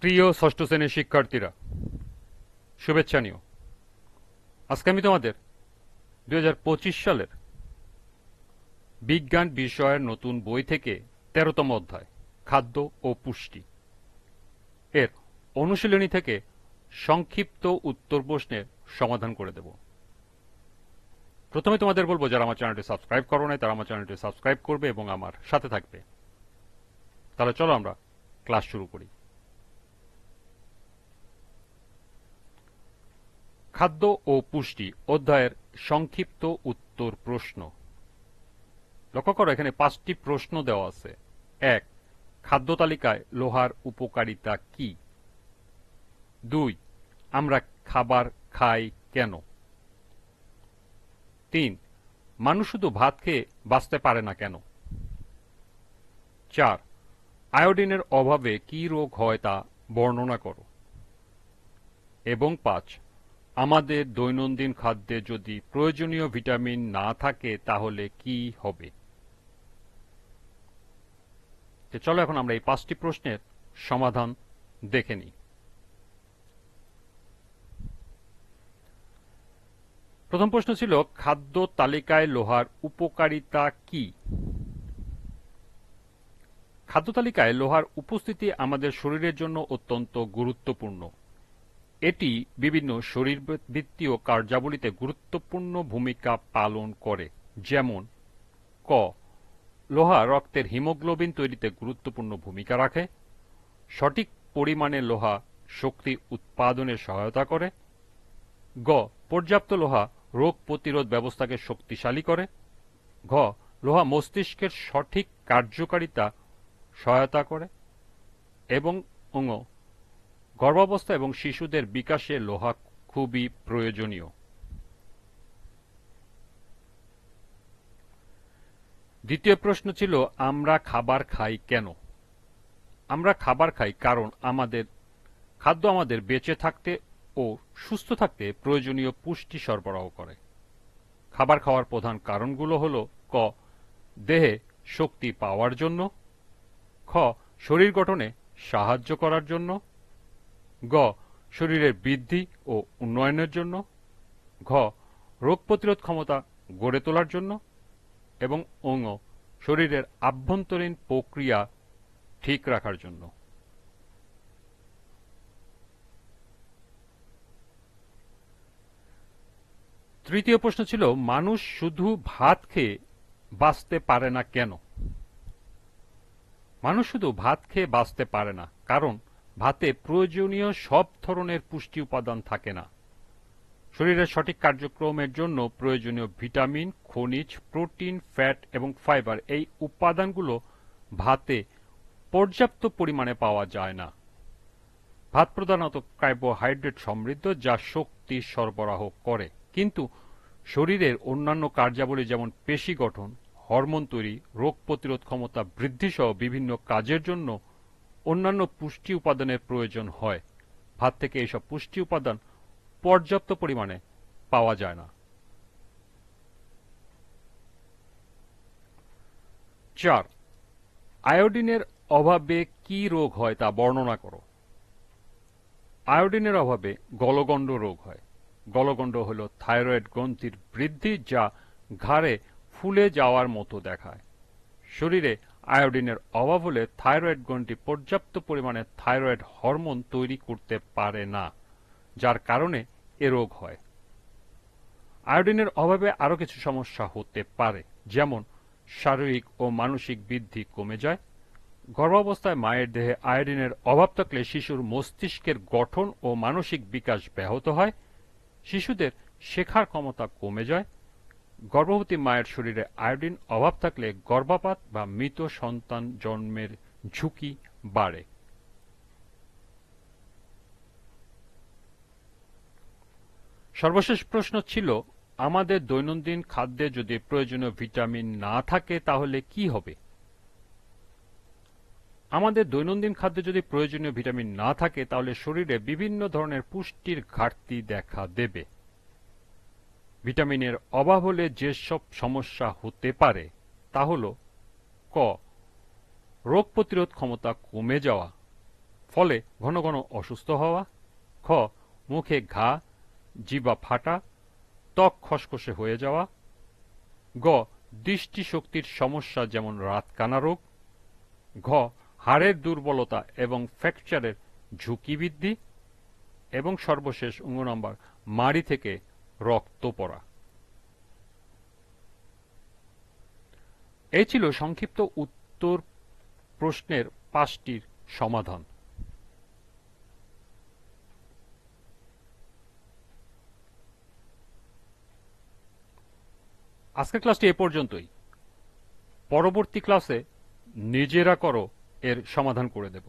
প্রিয় ষষ্ঠ শ্রেণির শিক্ষার্থীরা, শুভেচ্ছা নিও। আজকে আমি তোমাদের দু হাজার পঁচিশ সালের বিজ্ঞান বিষয়ের নতুন বই থেকে তেরোতম অধ্যায়, খাদ্য ও পুষ্টি এর অনুশীলনী থেকে সংক্ষিপ্ত উত্তর প্রশ্নের সমাধান করে দেব। প্রথমে তোমাদের বলব, যারা আমার চ্যানেলটি সাবস্ক্রাইব করো নাই, তারা আমার চ্যানেলটি সাবস্ক্রাইব করবে এবং আমার সাথে থাকবে। তাহলে চলো আমরা ক্লাস শুরু করি। খাদ্য ও পুষ্টি অধ্যায়ের সংক্ষিপ্ত উত্তর প্রশ্ন। লক্ষ্য করো, এখানে পাঁচটি প্রশ্ন দেওয়া আছে। এক, খাদ্য তালিকায় লোহার উপকারিতা কি? দুই, আমরা খাবার খাই কেন? তিন, মানুষ শুধু ভাত খেয়ে বাঁচতে পারে না কেন? চার, আয়োডিনের অভাবে কি রোগ হয় তা বর্ণনা করো। এবং পাঁচ আমাদের দৈনন্দিন খাদ্যে যদি প্রয়োজনীয় ভিটামিন না থাকে, তাহলে কি হবে? চলো এখন আমরা এই পাঁচটি প্রশ্নের সমাধান দেখে নিই। প্রথম প্রশ্ন ছিল, খাদ্য তালিকায় লোহার উপকারিতা কি? খাদ্য তালিকায় লোহার উপস্থিতি আমাদের শরীরের জন্য অত্যন্ত গুরুত্বপূর্ণ। এটি বিভিন্ন শরীরবৃত্তীয় কার্যাবলীতে গুরুত্বপূর্ণ ভূমিকা পালন করে, যেমন, ক, লোহা রক্তের হিমোগ্লোবিন তৈরিতে গুরুত্বপূর্ণ ভূমিকা রাখে, সঠিক পরিমাণে লোহা শক্তি উৎপাদনে সহায়তা করে, গ, পর্যাপ্ত লোহা রোগ প্রতিরোধ ব্যবস্থাকে শক্তিশালী করে, ঘ, লোহা মস্তিষ্কের সঠিক কার্যকারিতা সহায়তা করে, এবং গর্ভাবস্থা এবং শিশুদের বিকাশে লোহা খুবই প্রয়োজনীয়। দ্বিতীয় প্রশ্ন ছিল, আমরা খাবার খাই কেন? আমরা খাবার খাই কারণ আমাদের, খাদ্য আমাদের বেঁচে থাকতে ও সুস্থ থাকতে প্রয়োজনীয় পুষ্টি সরবরাহ করে। খাবার খাওয়ার প্রধান কারণগুলো হল, ক, দেহে শক্তি পাওয়ার জন্য, খ, শরীর গঠনে সাহায্য করার জন্য গ, শরীরের বৃদ্ধি ও উন্নয়নের জন্য, ঘ, রোগ প্রতিরোধ ক্ষমতা গড়ে তোলার জন্য, এবং অঙ্গ শরীরের আভ্যন্তরীণ প্রক্রিয়া ঠিক রাখার জন্য। তৃতীয় প্রশ্ন ছিল, মানুষ শুধু ভাত খেয়ে বাঁচতে পারে না কেন? মানুষ শুধু ভাত খেয়ে বাঁচতে পারে না, কারণ ভাতে প্রয়োজনীয় সব ধরনের পুষ্টি উপাদান থাকে না। শরীরের সঠিক কার্যক্রমের জন্য প্রয়োজনীয় ভিটামিন, খনিজ, প্রোটিন, ফ্যাট এবং ফাইবার এই উপাদানগুলো ভাতে পর্যাপ্ত পরিমাণে পাওয়া যায় না। ভাত প্রধানত কার্বোহাইড্রেট সমৃদ্ধ যা শক্তি সরবরাহ করে। কিন্তু শরীরের অন্যান্য কার্যাবলী যেমন পেশি গঠন, হরমোন তৈরি, রোগ প্রতিরোধ ক্ষমতা বৃদ্ধি সহ বিভিন্ন কাজের জন্য অন্যান্য পুষ্টি উপাদানের প্রয়োজন হয়। ভাত থেকে এইসব পুষ্টি উপাদান পর্যাপ্ত পরিমাণে পাওয়া যায় না। চার, আয়োডিনের অভাবে কি রোগ হয় তা বর্ণনা করো। আয়োডিনের অভাবে গলগণ্ড রোগ হয়। গলগণ্ড হল থাইরয়েড গ্রন্থির বৃদ্ধি যা ঘাড়ে ফুলে যাওয়ার মতো দেখায়। শরীরে আয়োডিনের অভাব হলে থাইরয়েড গ্রন্থি পর্যাপ্ত পরিমাণে থাইরয়েড হরমোন তৈরি করতে পারে না, যার কারণে এ রোগ হয়। আয়োডিনের অভাবে আরও কিছু সমস্যা হতে পারে, যেমন শারীরিক ও মানসিক বৃদ্ধি কমে যায়। গর্ভাবস্থায় মায়ের দেহে আয়োডিনের অভাব থাকলে শিশুর মস্তিষ্কের গঠন ও মানসিক বিকাশ ব্যাহত হয়। শিশুদের শেখার ক্ষমতা কমে যায়। গর্ভবতী মায়ের শরীরে আয়োডিন অভাব থাকলে গর্ভপাত বা মৃত সন্তান জন্মের ঝুঁকি বাড়ে। সর্বশেষ প্রশ্ন ছিল, আমাদের দৈনন্দিন খাদ্যে যদি প্রয়োজনীয় ভিটামিন না থাকে, তাহলে কি হবে? আমাদের দৈনন্দিন খাদ্যে যদি প্রয়োজনীয় ভিটামিন না থাকে, তাহলে শরীরে বিভিন্ন ধরনের পুষ্টির ঘাটতি দেখা দেবে। ভিটামিনের অভাব হলে যেসব সমস্যা হতে পারে, তা হল ক, রোগ প্রতিরোধ ক্ষমতা কমে যাওয়া, ফলে ঘন ঘন অসুস্থ হওয়া, খ, মুখে ঘা, জিবা ফাটা, ত্বক খসখসে হয়ে যাওয়া, গ, দৃষ্টিশক্তির সমস্যা যেমন রাতকানা রোগ, ঘ, হাড়ের দুর্বলতা এবং ফ্র্যাকচারের ঝুঁকি বৃদ্ধি, এবং সর্বশেষ অঙ্গ নম্বর মাড়ি থেকে রক্ত পড়া এই ছিল সংক্ষিপ্ত উত্তর প্রশ্নের পাঁচটির সমাধান। আজকের ক্লাসটি এ পর্যন্তই। পরবর্তী ক্লাসে নিজেরা করো এর সমাধান করে দেব।